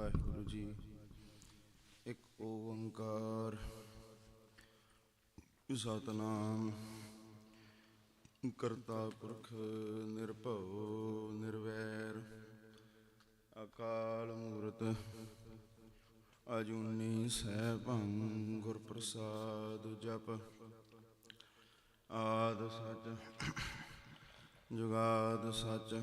ਵਾਹਿਗੁਰੂ ਜੀ। ਇੱਕ ਓੰਕਾਰ। ਸਤਨਾਮ। ਕਰਤਾ ਪੁਰਖ ਨਿਰਭਉ ਨਿਰਵੈਰ। ਅਕਾਲ ਮੂਰਤ ਅਜੂਨੀ ਸੈਭੰ ਗੁਰ ਪ੍ਰਸਾਦ ਜਪ। ਆਦ ਸਚ, ਜੁਗਾਦ ਸਚ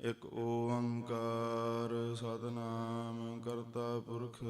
ਇੱਕ ਓੰਕਾਰ ਸਤਨਾਮ ਕਰਤਾ ਪੁਰਖ